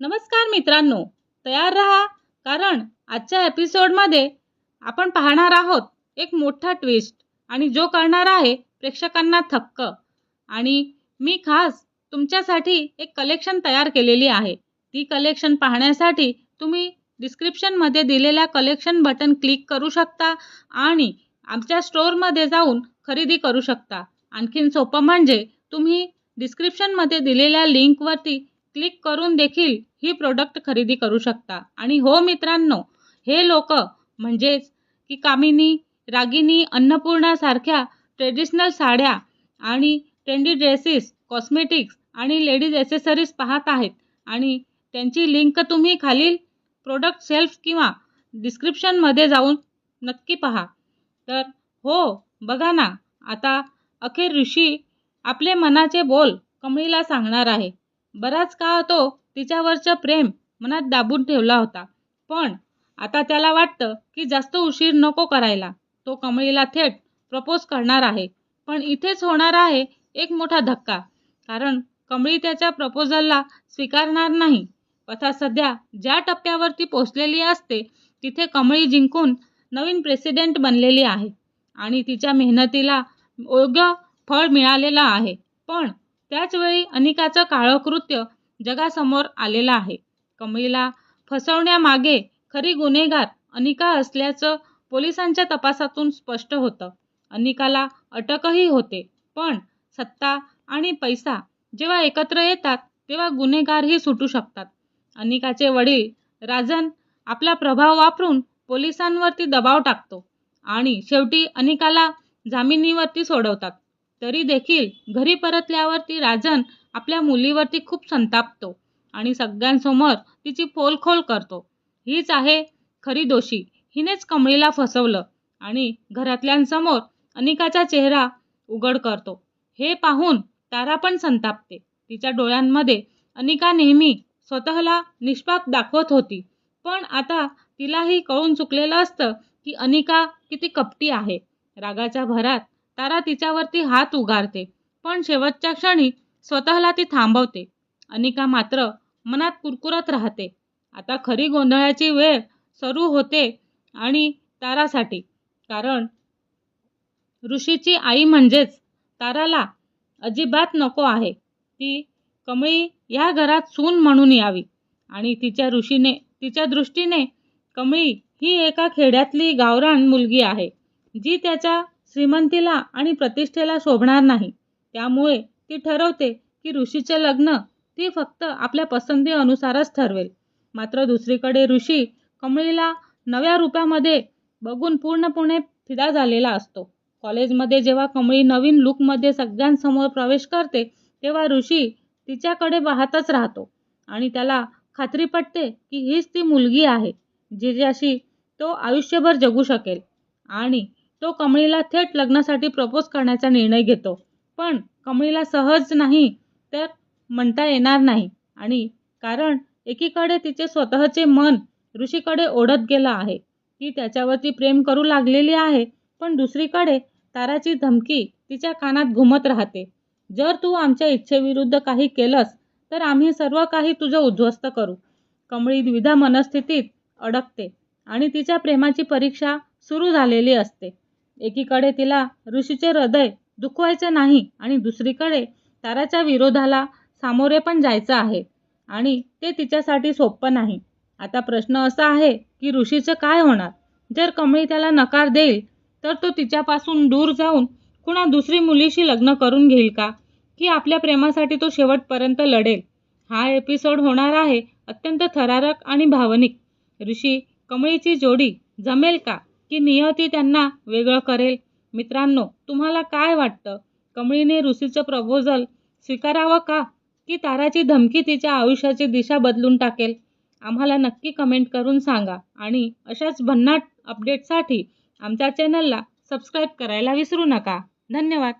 नमस्कार मित्रांनो तयार रहा कारण आजच्या एपिसोडमध्ये आपण पाहणार आहोत एक मोठा ट्विस्ट आणि जो करणार आहे प्रेक्षकांना थक्क. आणि मी खास तुमच्यासाठी एक कलेक्शन तयार केलेली आहे. ती कलेक्शन पाहण्यासाठी तुम्ही डिस्क्रिप्शनमध्ये दिलेल्या कलेक्शन बटन क्लिक करू शकता आणि आमच्या स्टोअरमध्ये जाऊन खरेदी करू शकता. आणखीन सोपं म्हणजे तुम्ही डिस्क्रिप्शनमध्ये दिलेल्या लिंकवरती क्लिक करून देखील ही प्रोडक्ट खरेदी करू शकता. आणि हो मित्रांनो हे लोक म्हणजेच की कामिनी रागिनी अन्नपूर्णासारख्या ट्रेडिशनल साड्या आणि ट्रेंडी ड्रेसेस कॉस्मेटिक्स आणि लेडीज ॲसेसरीज पाहत आहेत. आणि त्यांची लिंक तुम्ही खालील प्रोडक्ट सेल्फ किंवा डिस्क्रिप्शनमध्ये जाऊन नक्की पहा. तर हो बघा ना आता अखेर ऋषी आपले मनाचे बोल कमळीला सांगणार आहे. बराच काळ तो तिच्यावरचं प्रेम मनात दाबून ठेवला होता. पण आता त्याला वाटतं की जास्त उशीर नको करायला. तो कमळीला थेट प्रपोज करणार आहे. पण इथेच होणार आहे एक मोठा धक्का. कारण कमळी त्याच्या प्रपोजलला स्वीकारणार नाही. कथा सध्या ज्या टप्प्यावरती पोचलेली असते तिथे कमळी जिंकून नवीन प्रेसिडेंट बनलेली आहे. आणि तिच्या मेहनतीला योग्य फळ मिळालेलं आहे. पण त्याचवेळी अनिकाचं काळं कृत्य जगासमोर आलेलं आहे. कमळीला फसवण्यामागे खरी गुन्हेगार अनिका असल्याचं पोलिसांच्या तपासातून स्पष्ट होतं. अनिकाला अटकही होते पण सत्ता आणि पैसा जेव्हा एकत्र येतात तेव्हा गुन्हेगारही सुटू शकतात. अनिकाचे वडील राजन आपला प्रभाव वापरून पोलिसांवरती दबाव टाकतो आणि शेवटी अनिकाला जामिनीवरती सोडवतात. तरी देखील घरी परतल्यावरती राजन आपल्या मुलीवरती खूप संतापतो आणि सगळ्यांसमोर तिची पोलखोल करतो. हीच आहे खरी दोषी. हिनेच कमळीला फसवलं आणि घरातल्यांसमोर अनिकाचा चेहरा उघड करतो. हे पाहून तारा पण संतापते. तिच्या डोळ्यांमध्ये अनिका नेहमी स्वतःला निष्पाप दाखवत होती. पण आता तिलाही कळून चुकलेलं असतं की अनिका किती कपटी आहे. रागाच्या भरात तारा तिच्यावरती हात उगारते. पण शेवटच्या क्षणी स्वतःला ती थांबवते. अनिका मात्र मनात कुरकुरत राहते. आता खरी गोंधळाची वेळ सुरू होते आणि तारासाठी. कारण ऋषीची आई म्हणजेच ताराला अजिबात नको आहे. ती कमळी या घरात सून म्हणून यावी. आणि तिच्या ऋषीने तिच्या दृष्टीने कमळी ही एका खेड्यातली गावरान मुलगी आहे जी त्याच्या श्रीमंतीला आणि प्रतिष्ठेला शोभणार नाही. त्यामुळे ती ठरवते की ऋषीचे लग्न ती फक्त आपल्या पसंतीनुसारच ठरवेल. मात्र दुसरीकडे ऋषी कमळीला नव्या रूपामध्ये बघून पूर्णपणे फिदा झालेला असतो. कॉलेजमध्ये जेव्हा कमळी नवीन लुकमध्ये सगळ्यांसमोर प्रवेश करते तेव्हा ऋषी तिच्याकडे पाहतच राहतो आणि त्याला खात्री पटते की हीच ती मुलगी आहे जिच्याशी तो आयुष्यभर जगू शकेल. आणि तो कमळीला थेट लग्नासाठी प्रपोज करण्याचा निर्णय घेतो. पण कमळीला सहज नाही तर म्हणता येणार नाही. आणि कारण एकीकडे तिचे स्वतःचे मन ऋषीकडे ओढत गेलं आहे. ती त्याच्यावरती प्रेम करू लागलेली आहे पण दुसरीकडे ताराची धमकी तिच्या कानात घुमत राहते. जर तू आमच्या इच्छेविरुद्ध काही केलंस तर आम्ही सर्व काही तुझं उद्ध्वस्त करू. कमळी द्विधा मनस्थितीत अडकते आणि तिच्या प्रेमाची परीक्षा सुरू झालेली असते. एकीकडे तिला ऋषीचे हृदय दुखवायचे नाही आणि दुसरीकडे ताराच्या विरोधाला सामोरे पण जायचं आहे. आणि ते तिच्यासाठी सोपं नाही. आता प्रश्न असा आहे की ऋषीचं काय होणार? जर कमळी त्याला नकार देईल तर तो तिच्यापासून दूर जाऊन कुणा दुसरी मुलीशी लग्न करून घेईल का? की आपल्या प्रेमासाठी तो शेवटपर्यंत लढेल? हा एपिसोड होणार आहे अत्यंत थरारक आणि भावनिक. ऋषी कमळीची जोडी जमेल का? की नियती त्यांना वेगळं करेल. मित्रांनो तुम्हाला काय वाटतं? कमळीने ऋषीचं प्रपोजल स्वीकारावं का? की ताराची धमकी तिच्या आयुष्याची दिशा बदलून टाकेल? आम्हाला नक्की कमेंट करून सांगा. आणि अशाच भन्नाट अपडेटसाठी आमच्या चॅनलला सबस्क्राईब करायला विसरू नका. धन्यवाद.